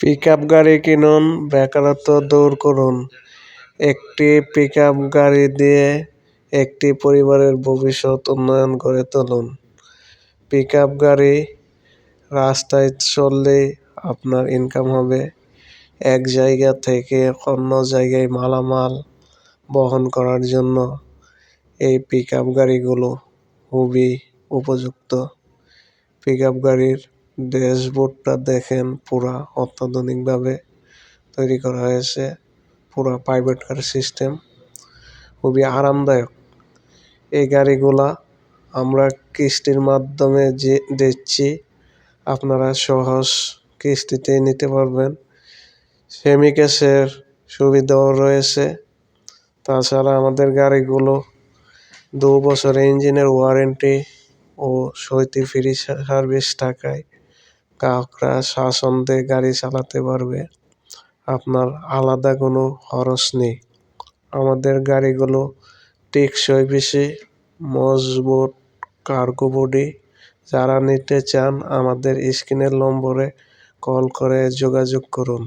Pickup গাড়ি কিনুন, বেকারত্ব দূর করুন। একটি পিকআপ গাড়ি দিয়ে একটি পরিবারের ভবিষ্যৎ উন্নয়ন করে তুলুন। পিকআপ গাড়ি রাস্তায় চললে আপনার ইনকাম হবে। এক জায়গা থেকে অন্য জায়গায় মালামাল বহন করার জন্য এই পিকআপ গাড়িগুলো খুবই উপযুক্ত। পিকআপ গাড়ির ড্যাশবোর্ডটা দেখেন, পুরা অত্যাধুনিকভাবে তৈরি করা হয়েছে, পুরা প্রাইভেট কার সিস্টেম খুবই আরামদায়ক। এই গাড়িগুলা আমরা কিস্তির মাধ্যমে যে দিচ্ছি, আপনারা সহজ কিস্তিতে নিতে পারবেন। সেমি ক্যাশের সুবিধাও রয়েছে। তাছাড়া আমাদের গাড়িগুলো দু বছরের ইঞ্জিনের ওয়ারেন্টি ও সইতি ফ্রি সার্ভিস টাকায় গ্রাহকরা স্বাচ্ছন্দ্যে গাড়ি চালাতে পারবে, আপনার আলাদা কোনো খরচ নেই। আমাদের গাড়িগুলো টেকসই বেশি, মজবুত কার্গো বডি। যারা নিতে চান, আমাদের স্ক্রিনের নম্বরে কল করে যোগাযোগ করুন।